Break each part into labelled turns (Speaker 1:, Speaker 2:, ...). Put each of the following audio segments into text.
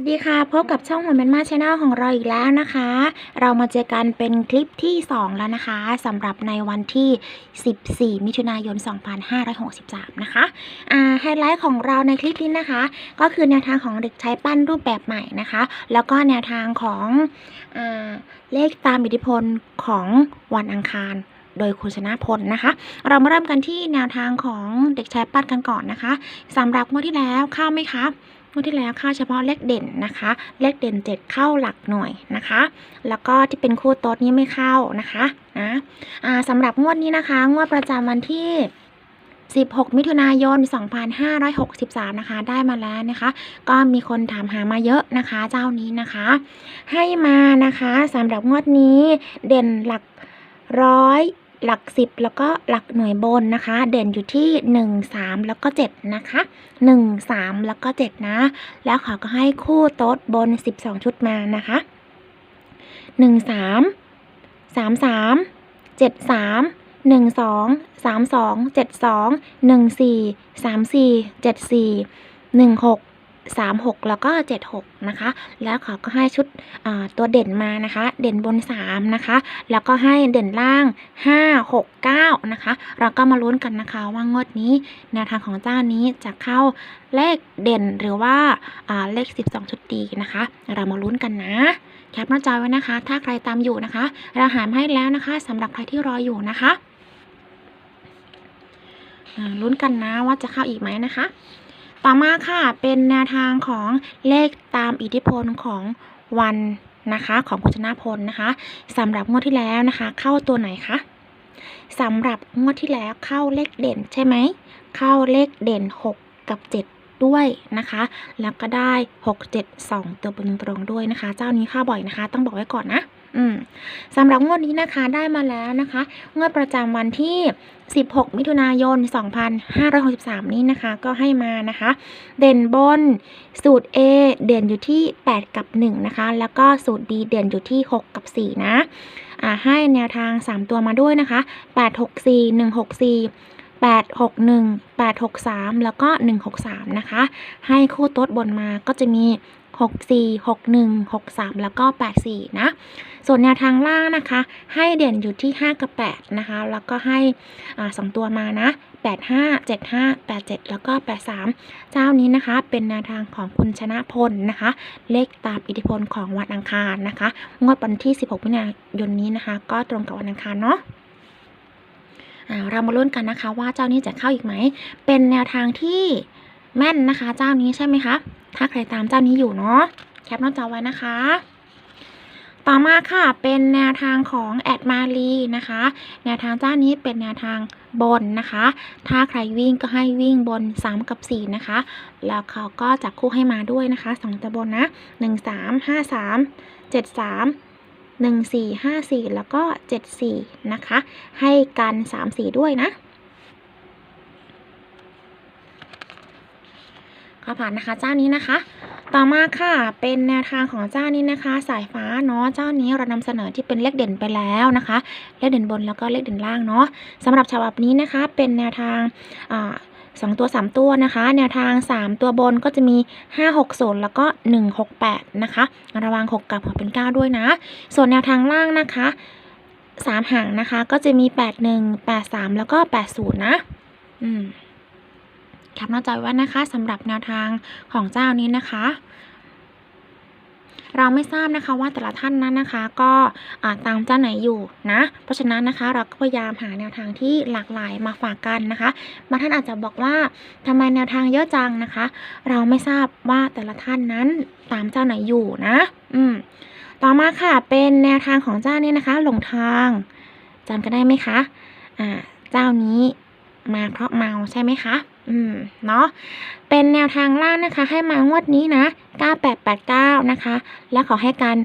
Speaker 1: วัสดีค่ะ พบกับช่องหัวแมนมาชาแนลของเราอีกแล้วนะคะ เรามาเจอกันเป็นคลิปที่ 2 แล้วนะคะสำหรับในวันที่ 14 มิถุนายน 2563 นะคะไฮไลท์ของเราในคลิปนี้นะคะ ก็คือแนวทางของเด็กชายปั้นรูปแบบใหม่นะคะ แล้วก็แนวทางของอเลขตามอิทธิพลของวันอังคารโดยคุณชนะพลนะคะ เรามาเริ่มกันที่แนวทางของเด็กชายปั้นกันก่อนนะคะสำหรับงวดที่แล้วเข้าไหมคะ งวดที่แล้วเข้าเฉพาะเลขเด่นนะคะ เลขเด่น 7 เข้าหลักหน่วยนะคะ แล้วก็ที่เป็นคู่โต๊ดนี้ไม่เข้านะคะนะอ่าสำหรับงวดนี้นะคะ งวดประจำวันที่16 มิถุนายน 2563 นะคะ ได้มาแล้วนะคะ ก็มีคนถามหามาเยอะนะคะ เจ้านี้นะคะ ให้มานะคะสำหรับงวดนี้เด่นหลักร้อย หลักสิบแล้วก็หลักหน่วยบนนะคะ เด่นอยู่ที่ 1 3 แล้วก็ 7 นะคะ 1 3 แล้วก็ 7 นะ แล้วเขาก็ให้คู่โต๊ดบน 12 ชุดมานะคะ 1 3 3 3 7 3 1 2 3 2 7 2 1 4 3 4 7 4 1 6 3 6 แล้วก็ 7 6 นะคะ แล้วเขาก็ให้ชุดตัวเด่นมานะคะ เด่นบน 3 นะคะ แล้วก็ให้เด่นล่าง 5 6 9 นะคะ เราก็มาลุ้นกันนะคะว่างวดนี้แนวทางของเจ้านี้จะเข้าเลขเด่นหรือว่าาเลข 12 ชุดดีนะคะ เรามาลุ้นกันนะแคปหน้าจอไว้นะคะ ถ้าใครตามอยู่นะคะ เราหารให้แล้วนะคะสำหรับใครที่รออยู่นะคะลุ้นกันนะว่าจะเข้าอีกไหมนะคะ ต่อมาค่ะเป็นแนวทางของเลขตามอิทธิพลของวันนะคะของคุณชนะพลนะคะสำหรับงวดที่แล้วนะคะ เข้าตัวไหนคะสำหรับงวดที่แล้วเข้าเลขเด่นใช่ไหมเข้าเลขเด่น 6 กับ 7 ด้วยนะคะ แล้วก็ได้ 6 7 2 ตัวบนตรงๆด้วยนะคะ เจ้านี้เข้าบ่อยนะคะ ต้องบอกไว้ก่อนนะ อืมสำหรับงวดนี้นะคะได้มาแล้วนะคะ งวดประจำวันที่ 16 มิถุนายน 2563 นี้นะคะ ก็ให้มานะคะ เด่นบนสูตร A เด่นอยู่ที่ 8 กับ 1 นะคะ แล้วก็สูตร B เด่นอยู่ที่ 6 กับ 4 นะอ่าให้แนวทาง 3 ตัวมาด้วยนะคะ 8 6 4 1 6 4 8 6 1 8 6 3 แล้วก็ 1 6 3 นะคะ ให้คู่โต๊ดบนมาก็จะมี 6 4 6 1 6 3 แล้วก็ 8 4 นะ ส่วนแนวทางล่างนะคะ ให้เด่นอยู่ที่ 5 กับ 8 นะคะ แล้วก็ให้อ่าสองตัวมานะ 8 5 7 5 8 7 แล้วก็ 8 3 เจ้านี้นะคะ เป็นแนวทางของคุณชนะพลนะคะ เลขตามอิทธิพลของวันอังคารนะคะ งวดวันที่ 16มิถุนายนนี้นะคะ ก็ตรงกับวันอังคารเนาะเรามาลุ้นกันนะคะว่าเจ้านี้จะเข้าอีกไหม เป็นแนวทางที่ แม่นนะคะ เจ้านี้ใช่ไหมคะ ถ้าใครตามเจ้านี้อยู่เนาะ แคปหน้าจอไว้นะคะ ต่อมาค่ะ เป็นแนวทางของแอดมารีนะคะ แนวทางเจ้านี้เป็นแนวทางบนนะคะ ถ้าใครวิ่งก็ให้วิ่งบน 3 กับ 4 นะคะ แล้วเขาก็จับคู่ให้มาด้วยนะคะสองตัวบนนะ 1 3 5 3 7 3 1 4 5 4 แล้วก็ 7 4 นะคะ ให้กัน 3 4 ด้วยนะ ผ่านนะคะ เจ้านี้นะคะ ต่อมาค่ะเป็นแนวทางของเจ้านี้นะคะ สายฟ้าเนาะเจ้านี้เรานำเสนอที่เป็นเลขเด่นไปแล้วนะคะ เลขเด่นบนแล้วก็เลขเด่นล่างเนาะสำหรับฉบับนี้นะคะ เป็นแนวทางอ่าสองตัวสามตัวนะคะ แนวทางสามตัวบนก็จะมีห้าหกศูนย์แล้วก็หนึ่งหกแปดนะคะระวังหกกับหัวเป็นเก้าด้วยนะ ส่วนแนวทางล่างนะคะสามหางนะคะก็จะมีแปดหนึ่งแปดสามแล้วก็แปดศูนย์นะ อืม แคปหน้าจอไว้นะคะสำหรับแนวทางของเจ้านี้นะคะเราไม่ทราบนะคะว่าแต่ละท่านนั้นนะคะ ก็ตามเจ้าไหนอยู่นะ เพราะฉะนั้นนะคะเราก็พยายามหาแนวทางที่หลากหลายมาฝากกันนะคะบางท่านอาจจะบอกว่าทำไมแนวทางเยอะจังนะคะ เราไม่ทราบว่าแต่ละท่านนั้นตามเจ้าไหนอยู่นะ อืมต่อมาค่ะเป็นแนวทางของเจ้านี้นะคะ หลงทางจำกันได้ไหมคะอ่าเจ้านี้มาเพราะเมาใช่ไหมคะ อืมเนาะเป็นแนวทางล่างนะคะ ให้มางวดนี้นะ 9889 นะคะ และขอให้กัน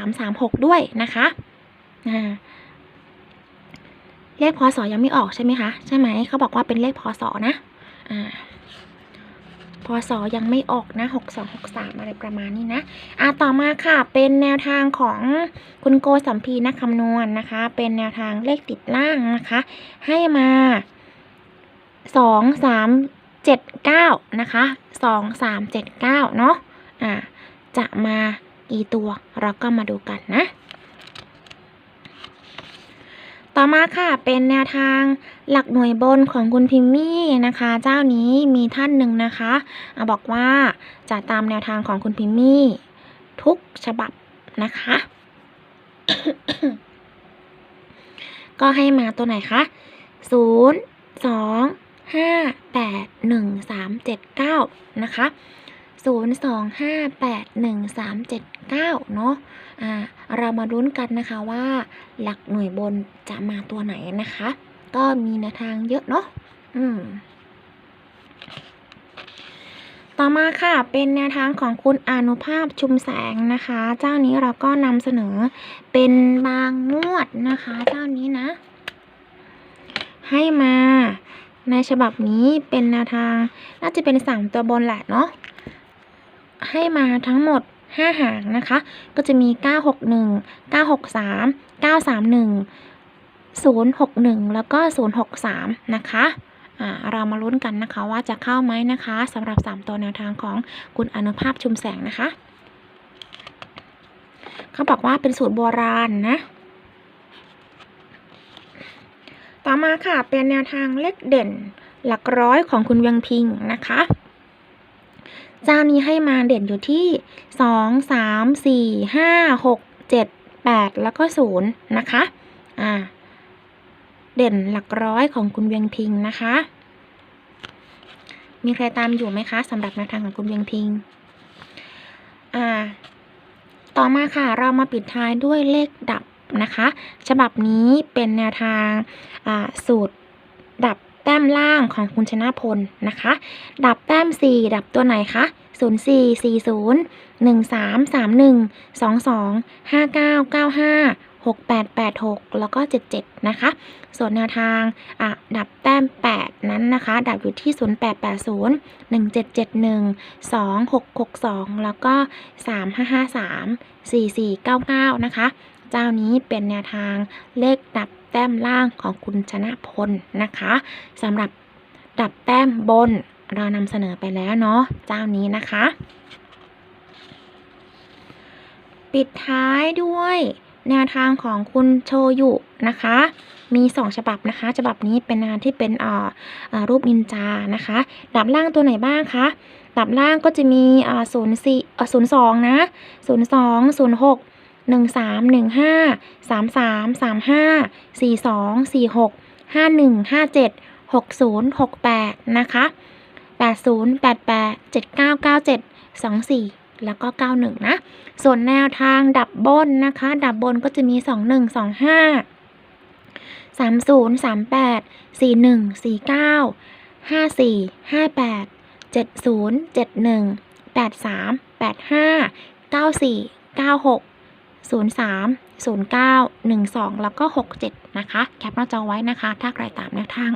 Speaker 1: 6336 ด้วยนะคะอ่าเลขพศยังไม่ออกใช่ไหมคะใช่ไหมเขาบอกว่าเป็นเลขพศนะอ่าพศยังไม่ออกนะ 6263 อะไรประมาณนี้นะอ่าต่อมาค่ะ เป็นแนวทางของคุณโกสัมพีนักคำนวณนะคะ เป็นแนวทางเลขติดล่างนะคะ ให้มา สองสามเจ็ดเก้านะคะสองสามเจ็ดเก้าเนาะอ่าจะมากี่ตัวเราก็มาดูกันนะ ต่อมาค่ะเป็นแนวทางหลักหน่วยบนของคุณพิมมี่นะคะ เจ้านี้มีท่านหนึ่งนะคะอบอกว่าจะตามแนวทางของคุณพิมมี่ทุกฉบับนะคะ ก็ให้มาตัวไหนคะศูน ย์สองห้าแปดหนึ่งสามเจ็ดเก้านะคะศูนย์สองห้าแปดหนึ่งสามเจ็ดเก้าเนาะอ่าเรามาลุ้นกันนะคะว่าหลักหน่วยบนจะมาตัวไหนนะคะ ก็มีแนวทางเยอะเนาะอืมต่อมาค่ะเป็นแนวทางของคุณอนุภาพชุมแสงนะคะ เจ้านี้เราก็นำเสนอเป็นบางงวดนะคะ เจ้านี้นะ ให้มา ในฉบับนี้เป็นแนวทาง น่าจะเป็นสามตัวบนแหละเนาะให้มาทั้งหมด 5 หางนะคะ ก็จะมี 961 963 931 061 แล้วก็ 063 นะคะเรามาลุ้นกันนะคะว่าจะเข้าไหมนะคะสำหรับ 3 ตัวแนวทางของคุณอนุภาพชุมแสงนะคะ เขาบอกว่าเป็นสูตรโบราณนะ ต่อมาค่ะเป็นแนวทางเลขเด่น หลักร้อยของคุณเวียงพิงนะคะเจ้านี้ให้มาเด่นอยู่ที่สองสามสี่ห้าหกเจ็ดแปดแล้วก็ศูนย์นะคะอ่าเด่นหลักร้อยของคุณเวียงพิงนะคะ มีใครตามอยู่ไหมคะสำหรับแนวทางของคุณเวียงพิงอ่าต่อมาค่ะเรามาปิดท้ายด้วยเลขดับ นะคะ ฉบับนี้เป็นแนวทางสูตรดับแต้มล่างของคุณชนะพลนะคะ ดับแต้ม 4 ดับตัวไหนคะ0 4 4 0 1 3 3 1 2 2 5 9 9 5 6 8 8 6 แล้วก็ 77 นะคะ ส่วนแนวทางอะดับแต้ม 8 นั้นนะคะ ดับอยู่ที่ 0 8 8 0 1 7 7 1 2 6 6 2 แล้วก็ 3 5 5 3 4 4 9 9 นะคะ เจ้านี้เป็นแนวทางเลขดับแต้มล่างของคุณชนะพลนะคะสำหรับดับแต้มบนเรานำเสนอไปแล้วเนาะเจ้านี้นะคะ ปิดท้ายด้วยแนวทางของคุณโชยุนะคะ มี 2 ฉบับนะคะ ฉบับนี้เป็นงานที่เป็นอ่ารูปนินจานะคะ ดับล่างตัวไหนบ้างคะ ดับล่างก็จะมีอ่าศูนย์สี่ศูนย์สองนะศูนย์สองศูนย์หก หนึ่งสามหนึ่งห้าสามสามสามห้าสี่สองสี่หกห้าหนึ่งห้าเจ็ดหกศูนย์หกแปดนะคะแปดศูนย์แปดแปดเจ็ดเก้าเก้าเจ็ดสองสี่แล้วก็เก้าหนึ่งนะ ส่วนแนวทางดับบนนะคะ ดับบนก็จะมีสองหนึ่งสองห้าสาม ศูนย์สามแปดสี่หนึ่งสี่เก้าห้าสี่ห้าแปดเจ็ดศูนย์เก้าหนึ่งสองแล้วก็หกเจ็ดนะคะ แคปหน้าจอไว้นะคะ ถ้าใครตามแนวทาง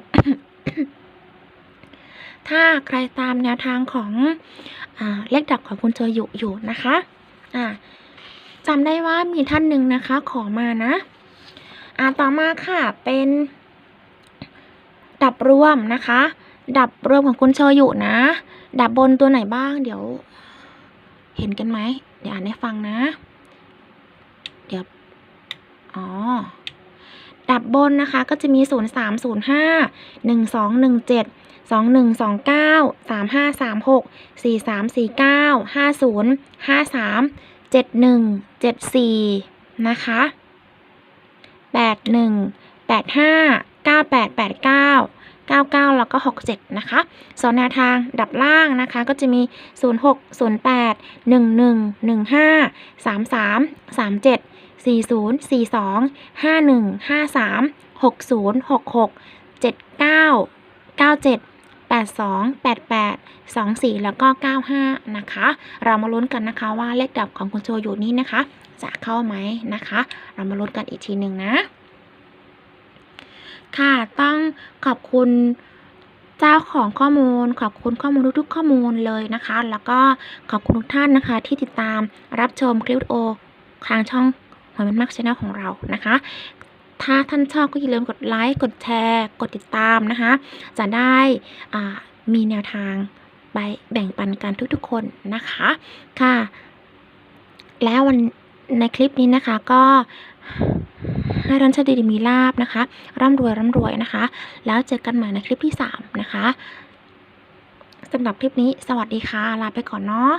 Speaker 1: ถ้าใครตามแนวทางของอเลขดับของคุณเจออยู่อยู่นะคะอ่าจำได้ว่ามีท่านหนึ่งนะคะ ขอมานะอ่าต่อมาค่ะเป็น ดับรวมนะคะ ดับรวมของคุณเชออยู่นะ ดับบนตัวไหนบ้าง เดี๋ยว เห็นกันไหมเดี๋ยวอ่านให้ฟังนะ อ๋อ ดับบนนะคะก็จะมี 0 3 0 5 1 2 1 7 2 1 2 9 3 5 3 6 4 3 4 9 5 0 5 3 7 1 7 4 นะคะแปดหนึ่งแปดห้าเก้าแปดแปดเก้าเก้าเก้าแล้วก็หกเจ็ดนะคะส่วนแนวทางดับล่างนะคะ ก็จะมีศูนย์หกศู นย์แปดหนึ่งหนึ่งหนึ่งห้าสามสามสามเจ็ดสี่ศูนย์สี่สองห้าหนึ่งห้าสามหกศูนย์หกหกเจ็ดเก้าเก้าเจ็ดแปดสองแปดแปดสองสี่แล้วก็เก้าห้านะคะ เรามาลุ้นกันนะคะว่าเลขดับของคุณโชอยู่นี้นะคะ จะเข้าไหมนะคะ เรามาลุ้นกันอีกทีหนึ่งนะ ค่ะต้องขอบคุณเจ้าของข้อมูล ขอบคุณข้อมูลทุกๆข้อมูลเลยนะคะ แล้วก็ขอบคุณทุกท่านนะคะที่ติดตามรับชมคลิปวิดีโอทางช่อง หอยมันมักชแนลของเรานะคะ ถ้าท่านชอบก็อย่าลืมกดไลค์กดแชร์ กดติดตามนะคะ จะได้มีแนวทางไปแบ่งปันกันทุกๆคนนะคะค่ะ แล้ววันในคลิปนี้นะคะก็ให้ร้านชาดีมีลาบนะคะ ร่ำรวยร่ำรวยนะคะ แล้วเจอกันใหม่ในคลิปที่ 3 นะคะสำหรับคลิปนี้สวัสดีค่ะ ลาไปก่อนเนาะ